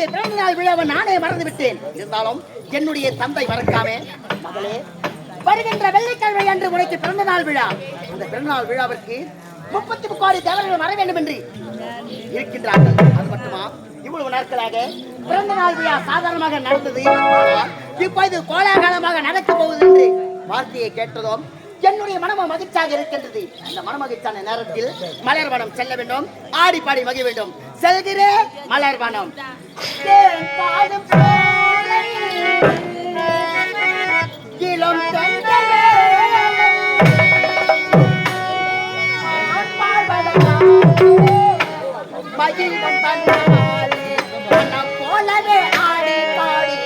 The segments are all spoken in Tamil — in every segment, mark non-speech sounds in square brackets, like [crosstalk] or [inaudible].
என்னுடைய பிறந்த நாள் விழாவை நானே மறந்து விட்டேன் இருந்தாலும் என்னுடைய தந்தை மறக்காம மகளே வருகின்ற வெள்ளிக்கிழமை அன்று உனக்கு பிறந்த நாள் விழா. அந்த பிறந்த நாள் விழாவிற்கு முப்பத்தி முக்காடி தேவர்கள் வர வேண்டும் என்று இருக்கின்றார்கள். அது மட்டுமா? இவ்வளவு நாட்களாக பிறந்த நாள் விழா சாதாரணமாக நடந்தது. ஆனால் இப்போது கோலாகலமாக நடக்கப் போகுது என்று வார்த்தையை கேட்டதும் என்னுடைய மனமும் மகிழ்ச்சியாக இருக்கின்றது. அந்த மனமகிழ்ச்சியான நேரத்தில் மலர்வனம் செல்ல வேண்டும். ஆடி பாடி மகிழ வேண்டும். செல்கிறேன் மலர்வனம் தேன் பாடும் சோலை, இளம் மகிழ்வன் போலவே ஆடி பாடி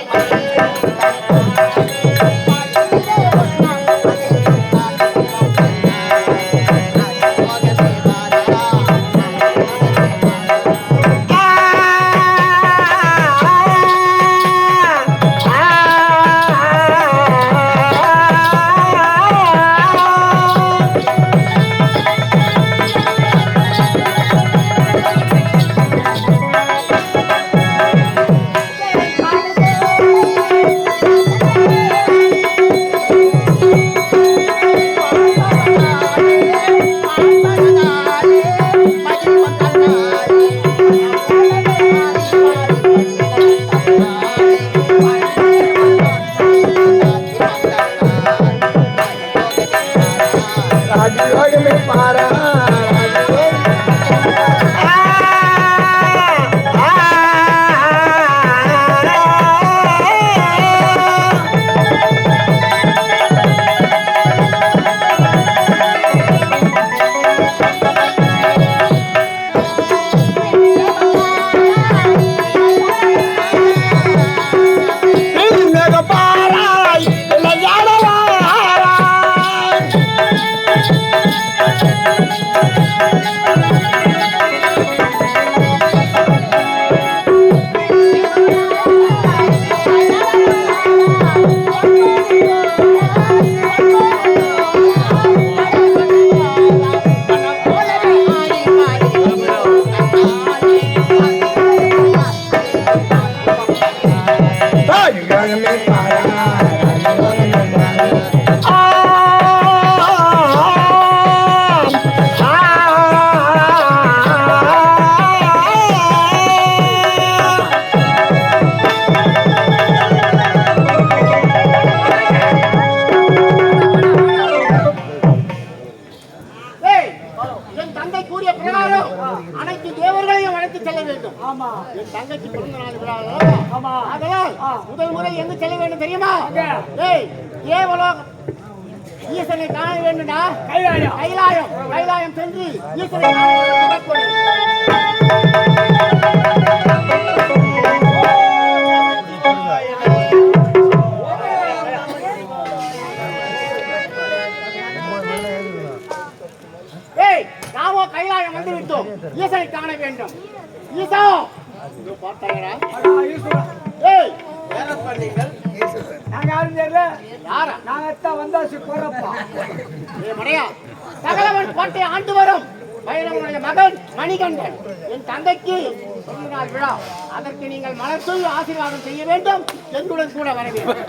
தந்தைக்கு பிறந்த நாள் விழா. அதற்கு நீங்கள் தூவி ஆசீர்வாதம் செய்ய வேண்டும். என்னுடன் கூட வர வேண்டும்.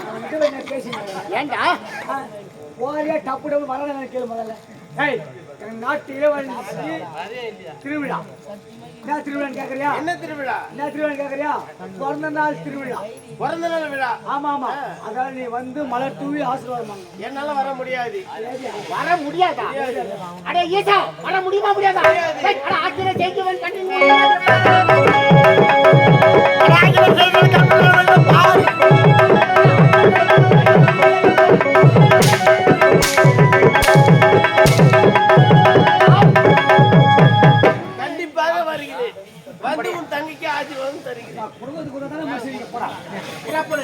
ஏண்டா? டப்பு டப்பு வரணும் கேளு முதல்ல. ஏய் எங்க நாட்டு இளவரசி திருவிழா. என்ன திருவிழான்னு கேக்குறியா? என்ன திருவிழா? என்ன திருவிழான்னு கேக்குறியா? பிறந்த நாள் திருவிழா. பிறந்த நாள் விழா. ஆமா ஆமா. அதாவது நீ வந்து மலர் தூவி ஆசீர்வாதம். என்னால வர முடியாது. வர முடியாதா? அடே ஈசா வர முடியுமா முடியாதா? ஏய், அட ஆக்கிர தருகிறேன் குடும்பத்துக்கு கூட தானே மசூதிக்கு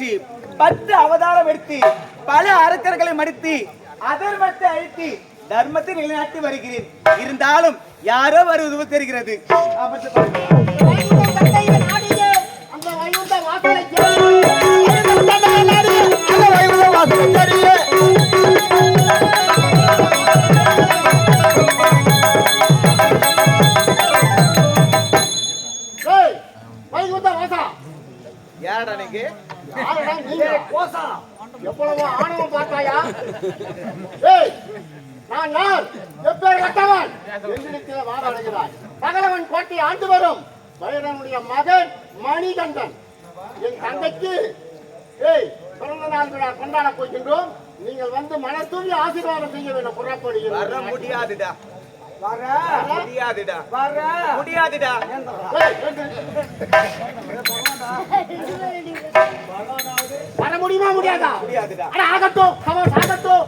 பெற்று பத்து அவதாரம் எடுத்து பல அரக்கர்களை மடித்து அதர்மத்தை அழித்து தர்மத்தை நிலைநாட்டி வருகிறேன். இருந்தாலும் யாரோ வருவது தெரிகிறது. யாரடா நீங்க? எவ்வளவு ஆணவம் பார்த்தாயா? [laughs] ஏய் நான் யார் எப்பேர் கட்டவன் வாதாடுகிறாய் பகலவன் கோட்டை ஆண்டு வரும். பைரனுடைய மகன் மணிகண்டன். என் தந்தைக்கு ஏய் பிறந்த நாள் விழா கொண்டாட போகின்றோம். நீங்கள் வந்து மலர் தூவி ஆசீர்வாதம் செய்ய வேண்டும். வர புறப்படுகிறோம் முடியாதுடா. முடியாதுடா வர முடியாதுடா வர முடியுமா முடியாதா முடியாதுடா அட ஆகட்டும் ஆகட்டும்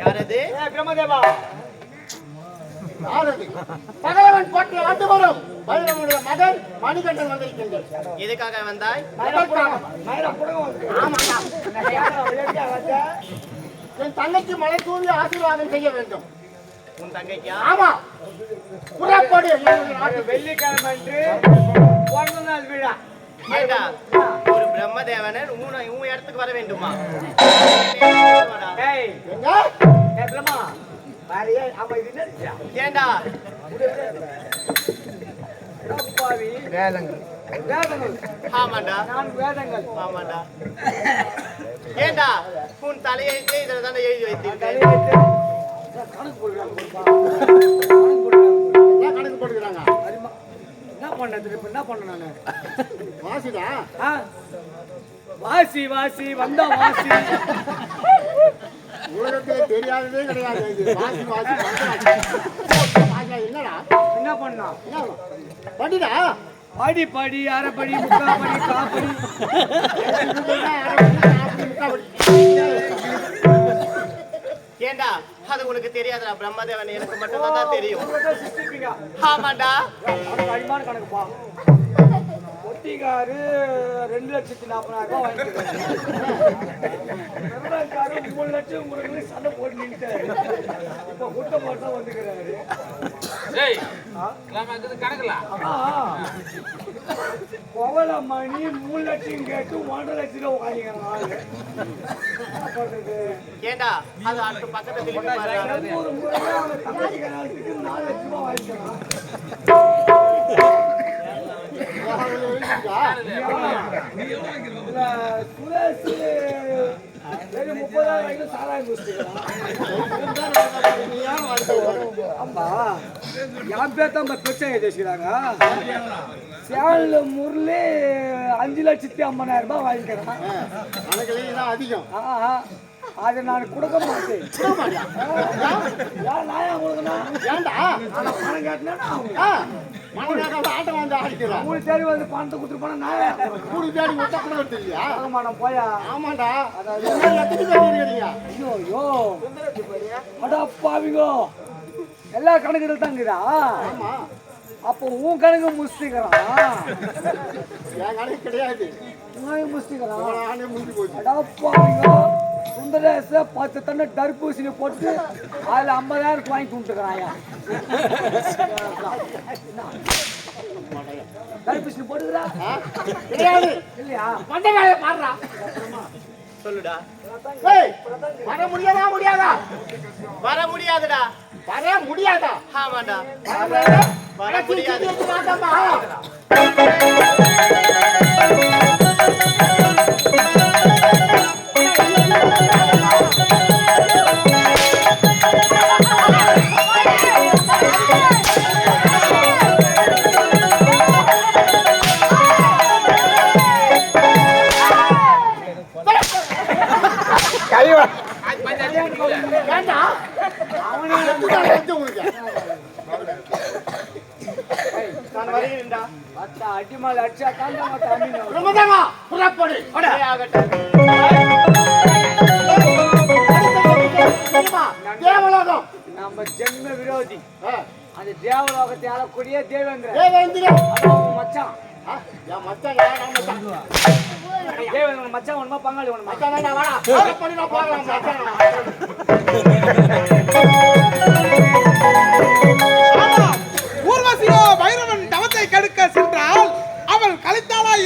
யாரது? பிரம்மதேவா. பகலவன் கோட்டை ஆண்டு வரும் பைரவனுடைய மகன் மணிகண்டன் வந்திருக்கின்றார் எதுக்காக வந்தாய்? என் தங்கைக்கு மலை தூவி ஆசீர்வாதம் செய்ய வேண்டும். உன் தங்கைக்கா? ஆமா. புறப்படு. வெள்ளிக்கிழமை அன்று பிறந்த நாள் விழா. ஏண்டா? ஒரு பிரம்மதேவனர் உன் உன் இடத்துக்கு வர வேண்டுமா? ஏண்டா? வேதங்கள். ஆமாண்டா. நான் வேதங்கள். ஆமாண்டா. ஏண்டா? உன் தலையெழுத்து இதில் தானே எழுதி தலையெழுத்து. கணக்கு போடுறாங்க. கணக்கு போடுறாங்க என்ன பண்ணது இப்ப என்ன பண்ண நானு? வாசிடா. ஆ? வாசி வாசி வந்தா வாசி. உலகத்துல தெரியாததே கிடையாது. இது. வாசி வாசி என்னடா? என்ன பண்ணா? என்ன படிடா. படி படி அரைப்படி முக்காப்படி காப்படி ஏண்டா? அது உனக்கு தெரியாதுடா. பிரம்மதேவன் எனக்கு மட்டும் தான் தெரியும். அடிமான கணக்குப்பா ஒட்டிக்காரு ரெண்டு லட்சத்தி நாற்பதாயிரம் ரூபாய் வாங்கிக்கிறாரு மூணு லட்சம் உங்களுக்கு சண்டை போட்டு நின்ட்டாரு இப்ப குட்ட போட்டா வந்துக்கிறாரு. கோவல மணி மூணு லட்சம் கேட்டு ஒன்றரை லட்சம் ரூபாய் வாங்கிக்கிறான் ஒரு முறையா அவன் தங்கச்சி கல்யாணத்துக்கு நாலு லட்சம் வாங்கிக்கிறான் இதுல சுரேஷ் முப்பதாயிரம் சாராயம் என் பேர் பிரச்சனை பேசுகிறாங்க சேனல் முரளி அஞ்சு லட்சத்தி ஐம்பதாயிரம் ரூபாய் வாங்கிக்கிறேன் அதிகம் ஆஹா அதை நான் கொடுக்க மாட்டேன் ஏன் நான் கொடுக்கணும் ஏன்டா பணம் கேட்டினா மூணு தேடி வந்து பணத்தை கொடுத்துட்டு போனா நான்? கூடி தேடி விட்டா கூட போயா? ஆமாண்டா. எத்தனை பேர் இருக்கிறீங்க ஐயோ ஐயோ. அடா பாவிங்கோ. எல்லா கணக்குகள் தான் இருக்குதா ஆமா. அப்போ உன் கணக்கு முஸ்திக்கிறான் என் கணக்கு கிடையாது. உன் முஸ்திக்கிறான் நானே முடிஞ்சு போச்சு. சுந்தரேச பத்து தண்ணி தர்பூசணி போட்டு அதுல ஐம்பதாயிரம் வாங்கி கொடுத்துக்கிறாயா தர்பூசணி போட்டுக்கிறா? இல்லையா? பண்டைக்காய பாடுறா சொல்லுடா. வர முடியாதா முடியாதா? வர முடியாதுடா. வர முடியாதா? ஆமாடா. வர வர முடியாது. பிரம்மதேவா புறப்படு? தேவலோகம். நம்ம ஜென்ம விரோதி. அந்த தேவலோகத்தை ஆளக்கூடிய தேவேந்திர உன் மச்சான். மச்சான். தேவேந்திர ஒண்ணுமா பங்காளி ஒண்ணுமா மச்சான். புறப்படு, நான் போறேன், மச்சான்.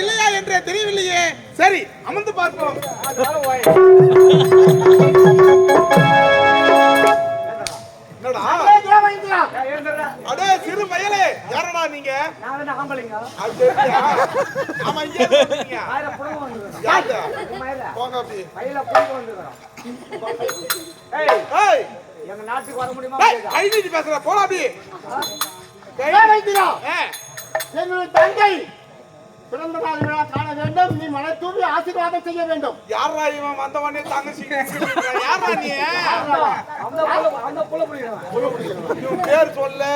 இல்லையா என்றே தெரியவில்லையே. சரி அமர்ந்து பார்ப்போம். அடே சிறு மயலே. யாரடா நீங்க? எங்க நாட்டுக்கு வர முடியுமா நீட்டி பேசுற போடா அப்படி என்னுடைய தங்கை. பிறந்த நாள் விழா காண வேண்டும். நீ மன தூவி ஆசீர்வாதம் செய்ய வேண்டும். யாரா இவன் வந்தவனே தங்கச்சி [laughs] யாரா நீ அந்த புள்ள அந்த புள்ள பிடிக்கிறவன் இவன் பேர் சொல்லு?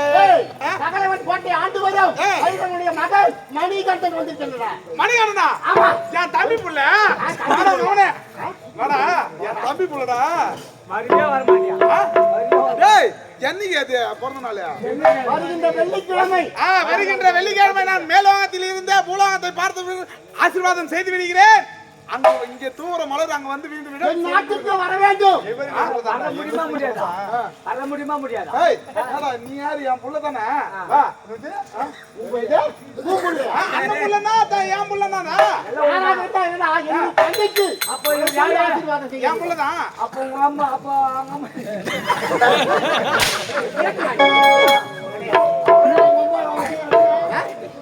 சகலவன் கோட்டை ஆண்டு வரும். ஏய். பைரவனுடைய மகள் மணிகண்டன் வந்திருக்கின்றன. மணிகண்டனா. என் தம்பி புள்ள? என் தம்பி புள்ளடா. வர மாட்டியா? டேய் என்னைக்கு அது? பிறந்த நாள்? வருகின்ற வெள்ளிக்கிழமை. வருகின்ற வெள்ளிக்கிழமை நான் மேலோகத்தில் இருந்த பூலோகத்தை பார்த்து ஆசீர்வாதம் செய்து விடுகிறேன். அங்க இங்க தூர மலர் அங்க வந்து விடும் என் நாட்டுக்கு வர வேண்டும். வர முடியுமா முடியாதா? வர முடியுமா முடியாதா? நீ யாரு? என் புள்ள தானே? தான் என் புள்ளனானா என் தங்கைக்கு அப்போ என் புள்ளதான் அப்போ உங்க அம்மா. அப்போ அவங்க அம்மா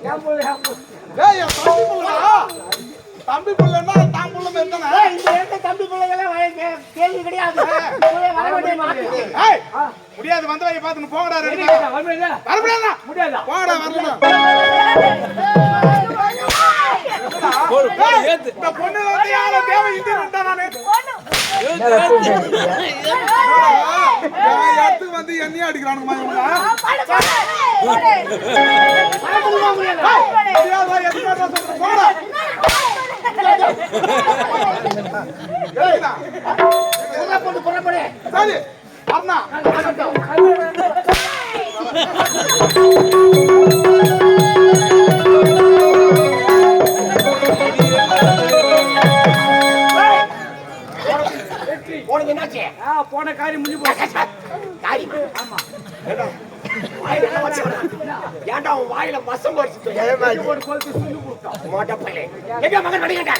என் புள்ள என் புள்ள ஏய் என் தம்பி புள்ளடா தம்பி பிள்ளைகளே வர- கே- கேள்வி கிடையாது முடியாது. வந்த வழி பார்த்துன்னு. கேட்டா? வர முடியாதா? முடியாதா? போடா வரலாம் இந்த பொண்ணு வந்து யாரோ தேவை இந்தியன்டா நானு. இடத்துக்கு வந்து எதுக்காக சொல்றேன் போடா. புறப்படு, புறப்படு. சரி அண்ணா உனக்கு என்னாச்சு? போன காரியம் முடிஞ்சு போச்சு காரியமா? வாயில என்ன ஏன்டா உன் வாயில மசம் வச்சுட்டு ஒரு. எங்க மகன் புடிங்கி.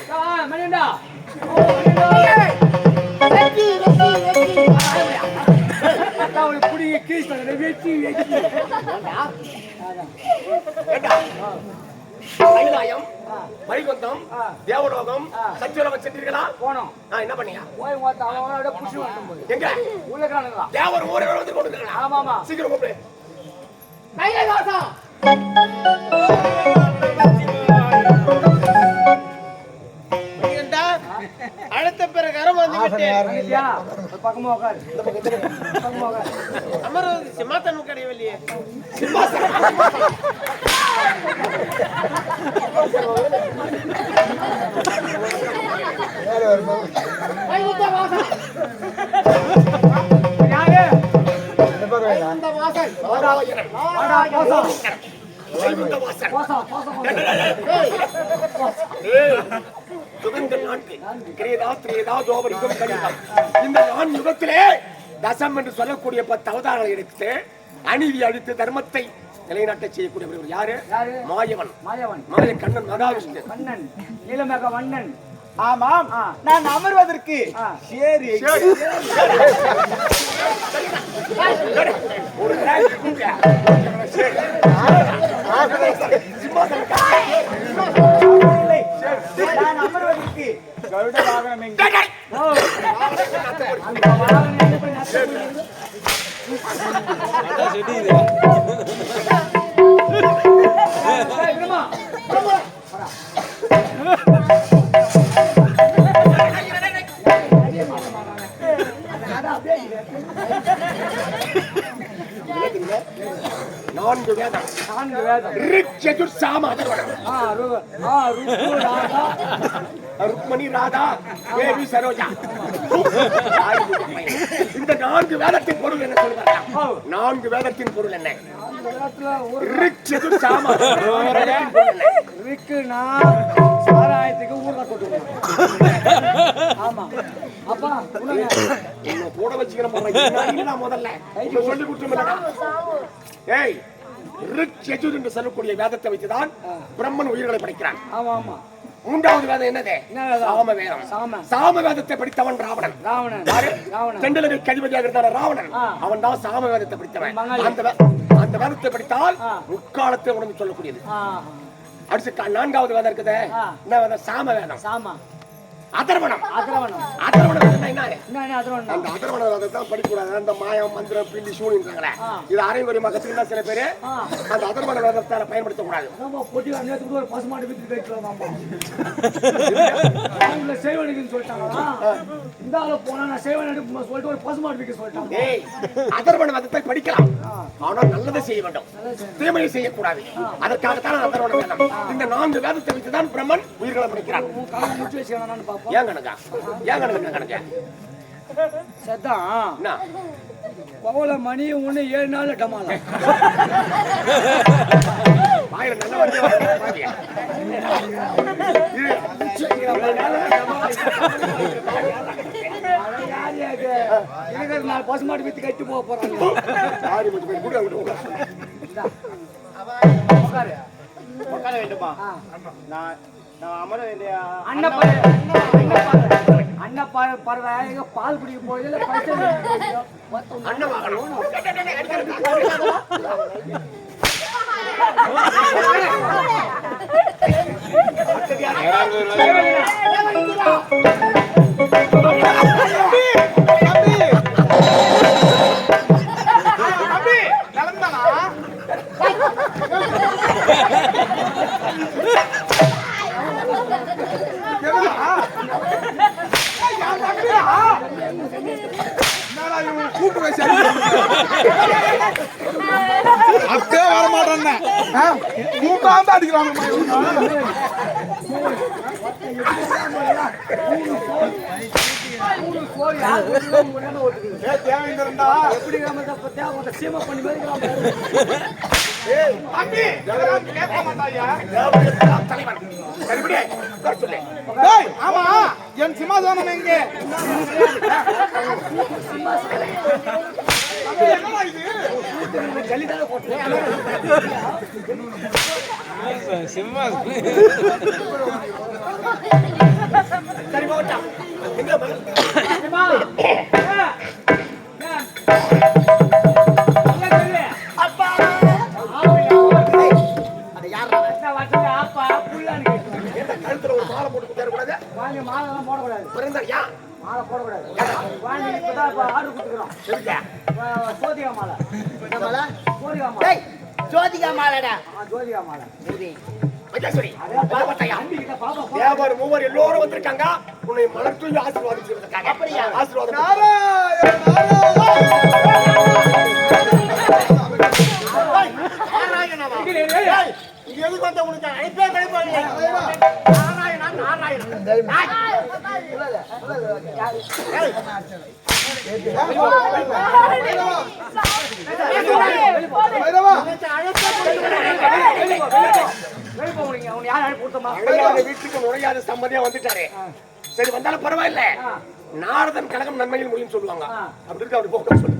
வெட்டி, வெட்டி. கைலாயம், வைகுந்தம், தேவலோகம், சத்தியலோகம் சென்றீர்களா? போனோம். ஆ, என்ன பண்ணியா? போய் அவன் அவனோட புடிச்சு போய். எங்க? உள்ள இருக்கானுங்களா? தேவர் ஊரே வந்து கொண்டிருக்கிறீங்களா? ஆமாமா. சீக்கிரம் கூப்பிடு. மணிகண்டா, அடுத்த பிரகாரம் வந்து விட்டேன். வந்துட்டியா? ஒரு வைகுந்த. வைகுந்த நான்கு கிரேதா திரேதா இந்த நான் யுகத்திலே தசம் என்று சொல்லக்கூடிய பத்து அவதாரங்களை எடுத்து அநீதி அழித்து தர்மத்தை நிலைநாட்ட செய்யக்கூடியவர் யாரு? மாயவன் மாயவன் மாய கண்ணன் மகாவிஷ்ணு மன்னன் நீலமேக மன்னன் ஆமாம். நான் அமர்வதற்கு. சேரி. நான் அமர்வதற்கு கருட வாகனம் எங்கே. அந்த வாகனம் எங்க போய் நட்டு ரிக், யஜுர், சாம. ருக்மணி ராதா தேவி சரோஜா. இந்த நான்கு வேதத்தின் பொருள் என்ன சொல்லுவாங்க? நான்கு வேதத்தின் பொருள் என்ன? ரிக், யஜுர், சாம? இருக்குன்னா சாராயத்துக்கு ஊர்ல கொட்டுவோம் ஆமா. அப்பா உனக்கு உன்னை கூட வச்சுக்கிற முறை நான் முதல்ல? சொல்லி கொடுத்துருந்தா ஏய் ரிக், யஜுர் என்று சொல்லக்கூடிய வேதத்தை வைத்துதான் பிரம்மன் உயிர்களை படைக்கிறான். ஆமா ஆமா. மூன்றாவது வேதம் என்னது? சாம வேதம். சாம. வேதத்தை படித்தவன் ராவணன். ராவணன் தெண்டலுக்கு அதிபதியாக இருந்தான ராவணன். அவன் தான் சாம வேதத்தை படித்தவன். அந்த அந்த வேதத்தை படித்தால். முக்காலத்தை உடம்பு சொல்லக்கூடியது. அடுத்து நான்காவது வேதம் இருக்குது. என்ன வேதம்? சாம வேதம். சாமா. அதிரவணம் அதர்வன வேதம் என்ன? அதிரவணம் அந்த மாயம் மந்திரம் பில்லி சூனின்றாங்களே ஆ. இது அரைவரியமாக கத்துக்கிட்டா சில பேரு. அந்த அதர்வன வேதத்தை பயன்படுத்தக்கூடாது. அதாம்மா, பொட்டி நேரத்துக்கு கூட ஒரு பசுமாடு வித்து கைக்கலாமாம்மா அவங்கள [laughs] செய்வனுக்குன்னு சொல்லிட்டாங்களா? இந்த ஆளு போனா நான் எடுப்பு சொல்லிட்டு ஒரு பசுமாடு விற்க சொல்லிட்டாங்க. ஏய் அதர்வன வேதத்தை படிக்கலாம் ஆனால் நல்லதை செய்ய வேண்டும். தீமையை செய்யக்கூடாது. அதற்காகத்தான் அதர்வன வேதம் இந்த நான்கு வேதத்தை வைத்துதான் பிரம்மன் உயிர்களை படிக்கிறான். ஏன் கணக்கா? ஏன் கணக்கு கணக்கு? செத்தான் என்ன? பவள மணி ஒண்ணு ஏழு நாள் டமால. நாலு பசுமாடு வித்து கட்டி போக உட்காரு. வேண்டுமா. நான் பாரு பறவை எங்க பால் குடிக்க போகுது இல்ல தலைவன் சரிபடி உட்கார சொல்லு. டேய் ஆமா. என் சிம்மாசனம் எங்கே? சிம்மா சரி போட்டா பிறந்தாரியா மாலை போடக்கூடாது. வாங்கி இப்பதான் இப்ப ஆர்டர் கொடுத்துக்கிறோம் ஜோதிகா மாலை. என்ன மாலை? ஜோதிகா மாலை. ஜோதிகா மாலைடா. ஆ, ஜோதிகா மாலை. மூவர் எல்லோரும் வந்திருக்காங்க. உன்னை மலர் தூவி ஆசீர்வாதிச்சிருக்காங்க அப்படியா? ஆசீர்வாதம் எதுக்கு வந்த உனக்கு அழைப்பே கிடைப்பாங்க நாராயணா நாராயணன் நுழையாத வீட்டுக்கு நுழையாத சம்மதியா வந்துட்டாரே. சரி வந்தாலும் பரவாயில்ல. நாரதன் கழகம் நன்மையில் முடியும் சொல்லுவாங்க. அப்படி இருக்கு அப்படி போக சொல்லு.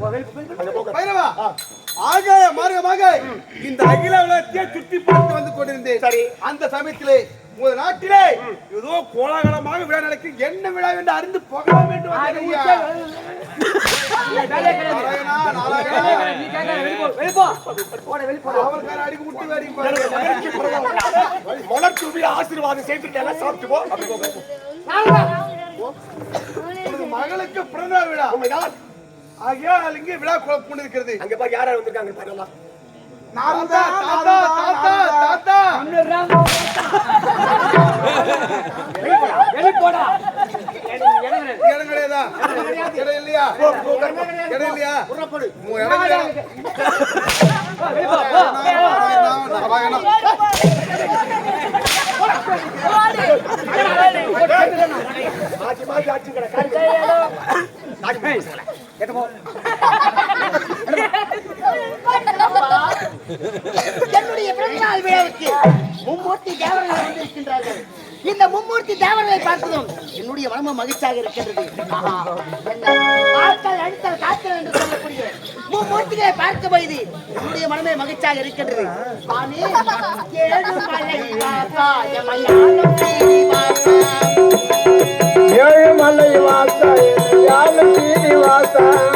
அந்த போக பைரவா ஆகாய மார்க்கமாக இந்த அகில உலகத்தையே சுற்றி பார்த்து வந்து கொண்டிருந்தேன். சரி. அந்த சமயத்திலே உங்கள் நாட்டிலே ஏதோ கோலாகலமாக விழா நடக்கும். என்ன விழா என்று அறிந்து போகலாம் என்று வந்தேன் ஐயா. நாராயணா, நாராயணா. நீ கேட்காத வெளிய போ வெளிய போ. போட வெளிய போட. அவருக்கார அடிக்கு முட்டி வேடி பாரு. மலர் தூவி ஆசீர்வாதம் செய்துட்டு சாப்பிட்டு போ. போக மகளுக்கு பிறந்தநாள் விழா. ஆகையால் இங்கே விழா கொண்டு இருக்கிறது அங்க பாரு யார் யார் வந்திருக்காங்க பாருங்க தாத்தா தாத்தா தாத்தா. தாத்தா வெளிய போடா. இடம் கிடையாதா இடம் இல்லையா இடம் இல்லையா உன் இடம் இல்லையா? வெளிய போ போ நாராயணா, நாராயணா. மாற்றி மாற்றி ஆட்சி கடை காரி என்னுடைய பிறந்தநாள் விழாவுக்கு மும்மூர்த்தி தேவர்கள் வந்திருக்கின்றார்கள். இந்த மும்மூர்த்தி தேவர்களை பார்த்ததும் என்னுடைய மனமும் மகிழ்ச்சியாக இருக்கின்றது. ஆஹா, என்ன? ஆட்கள் காத்தல் என்று சொல்லக்கூடிய மூர்த்திகளை பார்க்க போது என்னுடைய மனமே மகிழ்ச்சியாக இருக்கின்றது. ஏழு மலை வாசா, ஏழு மலை வாசா யாழ் சீனிவாசா ஏழுமலை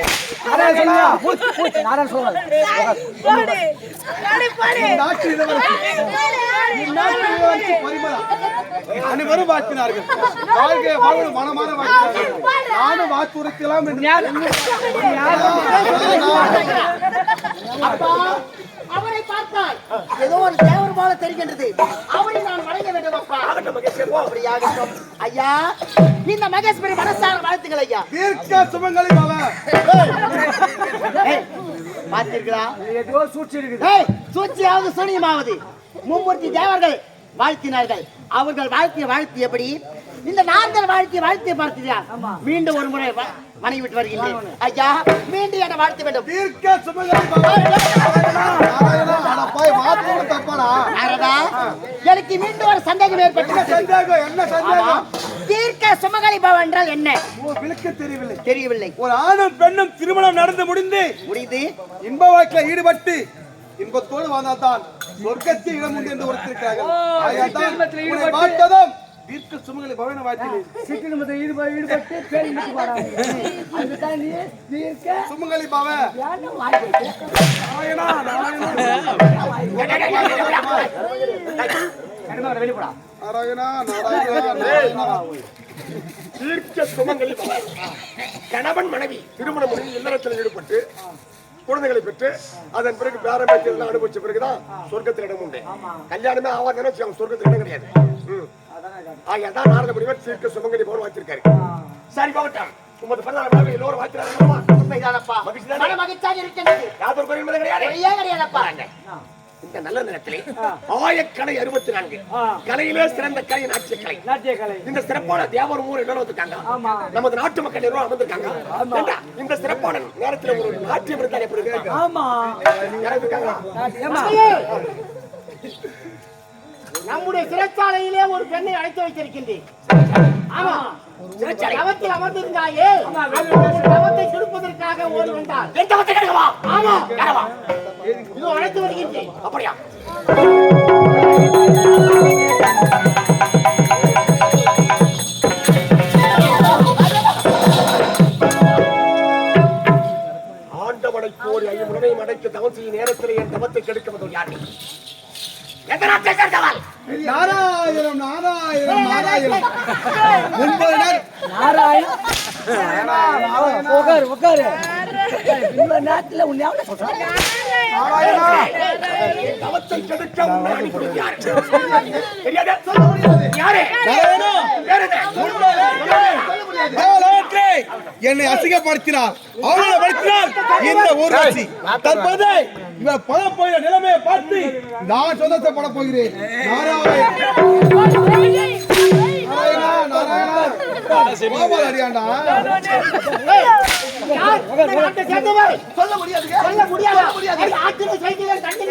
அனைவரும் வாழ்த்தினார்கள் வாழ்க வாழ்வு மனமான வாழ்த்தினார்கள் நானும் வாக்குறுத்தலாம் என்று பார்த்தால் ஏதோ ஒரு தேவர் போல தெரிகின்றது. அவரை நான் வணங்க வேண்டும் அப்பா. ஐயா இந்த மகேஸ்வரி மனசார வாழ்த்துக்கள் ஐயா. தீர்க்க ஏய், பார்த்தீர்களா ஏதோ சூழ்ச்சி இருக்குது. ஏய், சூழ்ச்சியாவது சூனியமாவது. மும்மூர்த்தி தேவர்கள் வாழ்த்தினார்கள். அவர்கள் வாழ்த்திய வாழ்த்து எப்படி? இந்த நாங்கள் வாழ்த்திய வாழ்த்திய பார்த்தீர்களா மீண்டும் ஒரு முறை வ- வணங்கி விட்டு வருகின்றேன் ஐயா மீண்டும் என வாழ்த்து வேண்டும். தீர்க்க நாரதா எனக்கு மீண்டும் ஒரு சந்தேகம் ஏற்பட்டது சந்தேகம்? என்ன சந்தேகம்? தீர்க்க சுமங்கலி பவன் என்றால் என்ன? ஓ, விளக்க தெரியவில்லை. தெரியவில்லை. ஒரு ஆணும் பெண்ணும் திருமணம் நடந்து முடிந்து முடியுது இன்ப வாழ்க்கையில் ஈடுபட்டு இன்பத்தோடு வாழ்ந்தால்தான் சொர்க்கத்தில் இடம் உண்டு என்று ஒருத்திருக்கிறார்கள் தீர்க்க சுமங்கலி பவன வாழ்த்தினேன் சிக்கனமத்தை ஈடுபட்டு ஈடுபட்டு பேர் இழுத்து போறாங்க. அதுதான் நீ தீர்க்க சுமங்கலி பவ? நாராயணா நாராயணா கடுமையா வெளிய போடா நாராயணா நாராயணா தீர்க்க சுமங்கலி பவ. கணவன் மனைவி திருமணம் முடிந்து இல்லறத்தில் ஈடுபட்டு குழந்தைகளை பெற்று அதன் பிறகு பேரம்பேச்செல்லாம் அனுபவிச்ச பிறகுதான் சொர்க்கத்தில் இடம் உண்டு. கல்யாணமே ஆவாதுன்னு சொர்க்கத்தில் இடம் கிடையாது. ம். ஆகிய அதான் நாரத முனிவர் தீர்க்க சுமங்கலி பவன் வச்சிருக்காரு சரி பவட்டம் உமது பிறந்த எல்லோரும் வாழ்த்துறாங்க உண்மைதானப்பா. மகிழ்ச்சி தானே? மன மகிழ்ச்சியாக இருக்கின்றது. யாதொரு குறையும் இல்லை கிடையாது. பொய்யே கிடையாதப்பா. இந்த நல்ல நேரத்திலே ஆயக்கலை அறுபத்தி நான்கு கலையிலே சிறந்த கலை நாட்டிய கலை இந்த சிறப்பான தேவர் ஊர் என்ன வந்திருக்காங்க. நமது நாட்டு மக்கள் எல்லோரும் அமர்ந்திருக்காங்க. ஏண்டா, இந்த சிறப்பான நேரத்துல ஒரு நாட்டியம் இருந்தால் எப்படி இருக்கு நம்முடைய சிறைச்சாலையிலே ஒரு பெண்ணை அழைத்து வைத்திருக்கின்றேன். ஆமா. தவத்தில் அமர்ந்திருந்தாயே தவத்தை கெடுப்பதற்காக ஓடி வந்தார் என் ஆமா. கெடவா அழைத்து வருகின்றேன். அப்படியா? ஆண்டவனை போரி ஐயமுடனையும் அடைத்து தவம் செய்யும் நேரத்தில் என் தவத்தை கெடுக்க வந்தோம் யார் எத்தனை நாராயணம் நாராயணம் நாராயணம். ஒன்பது நாள். உட்காரு உட்காரு இந்த நேரத்துல உன்னை எவ்வளவு சொல்றாங்க தவத்தை கெடுக்க தெரியாதா? சொல்ல முடியாது. யாரு? என்ன? அசிங்கப்படுத்தினார். அவமானப்படுத்தினார் இந்த ஊர்வாசி தற்போது இவர் பல போகிற நிலைமையை பார்த்து நான் சந்தோஷப்பட போகிறேன் நாராயண! நாராயணா! நாராயணா! அடியாண்டா சொல்ல முடியாது. சொல்ல முடியாது. ஆத்திர சைக்கிள் தண்ணி